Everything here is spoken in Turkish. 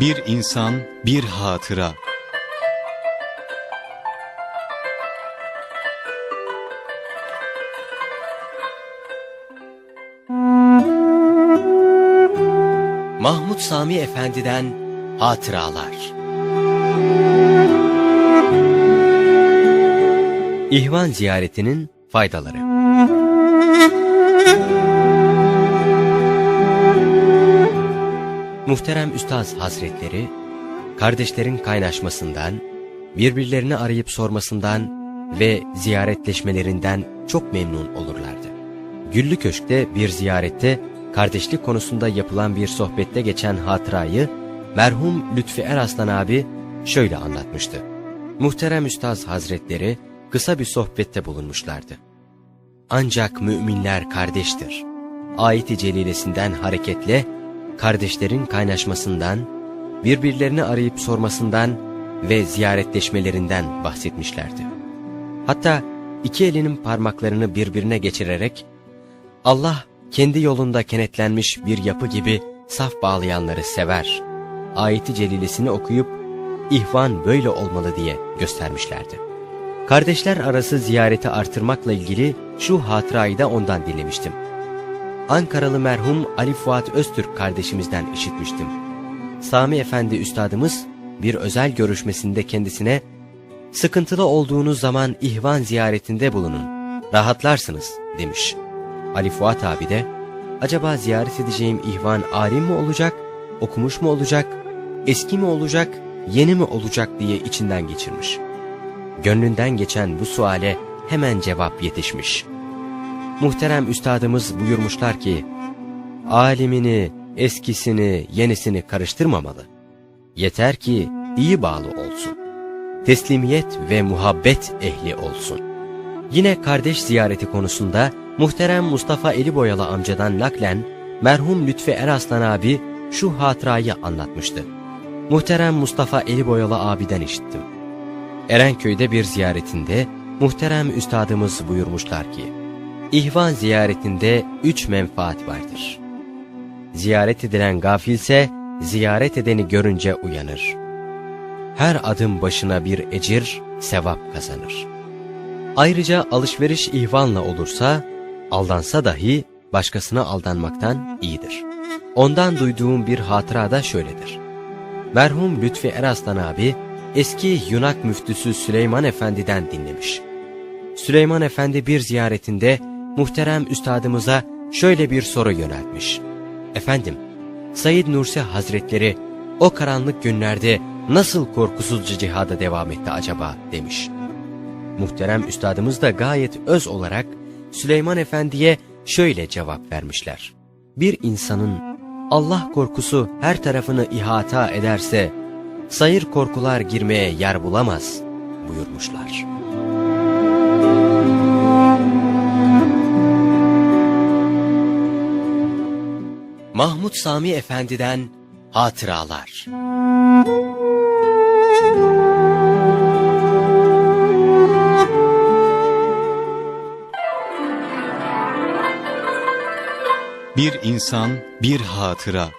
Bir insan, bir hatıra. Mahmud Sami Efendi'den Hatıralar İhvan ziyaretinin faydaları Muhterem Üstaz Hazretleri, kardeşlerin kaynaşmasından, birbirlerini arayıp sormasından ve ziyaretleşmelerinden çok memnun olurlardı. Güllü Köşk'te bir ziyarette kardeşlik konusunda yapılan bir sohbette geçen hatırayı merhum Lütfi Eraslan abi şöyle anlatmıştı. Muhterem Üstaz Hazretleri kısa bir sohbette bulunmuşlardı. Ancak müminler kardeştir. Ayet-i Celilesinden hareketle kardeşlerin kaynaşmasından, birbirlerini arayıp sormasından ve ziyaretleşmelerinden bahsetmişlerdi. Hatta iki elinin parmaklarını birbirine geçirerek Allah kendi yolunda kenetlenmiş bir yapı gibi saf bağlayanları sever. Ayeti celilesini okuyup ihvan böyle olmalı diye göstermişlerdi. Kardeşler arası ziyareti artırmakla ilgili şu hatırayı da ondan dinlemiştim. Ankaralı merhum Ali Fuat Öztürk kardeşimizden işitmiştim. Sami Efendi üstadımız bir özel görüşmesinde kendisine sıkıntılı olduğunuz zaman ihvan ziyaretinde bulunun, rahatlarsınız demiş. Ali Fuat abi de acaba ziyaret edeceğim ihvan alim mi olacak, okumuş mu olacak, eski mi olacak, yeni mi olacak diye içinden geçirmiş. Gönlünden geçen bu suale hemen cevap yetişmiş. Muhterem üstadımız buyurmuşlar ki, alimini, eskisini, yenisini karıştırmamalı. Yeter ki iyi bağlı olsun. Teslimiyet ve muhabbet ehli olsun. Yine kardeş ziyareti konusunda muhterem Mustafa Eliboyalı amcadan naklen merhum Lütfi Eraslan abi şu hatırayı anlatmıştı. Muhterem Mustafa Eliboyalı abiden işittim. Erenköy'de bir ziyaretinde muhterem üstadımız buyurmuşlar ki, İhvan ziyaretinde üç menfaat vardır. Ziyaret edilen gafilse, ziyaret edeni görünce uyanır. Her adım başına bir ecir, sevap kazanır. Ayrıca alışveriş ihvanla olursa, aldansa dahi başkasına aldanmaktan iyidir. Ondan duyduğum bir hatıra da şöyledir. Merhum Lütfi Eraslan abi, eski Yunak müftüsü Süleyman Efendi'den dinlemiş. Süleyman Efendi bir ziyaretinde muhterem üstadımıza şöyle bir soru yöneltmiş. Efendim, Said Nursi Hazretleri o karanlık günlerde nasıl korkusuzca cihada devam etti acaba demiş. Muhterem üstadımız da gayet öz olarak Süleyman Efendi'ye şöyle cevap vermişler. Bir insanın Allah korkusu her tarafını ihata ederse sayır korkular girmeye yer bulamaz buyurmuşlar. Mahmud Sami Efendi'den Hatıralar Bir insan, bir hatıra.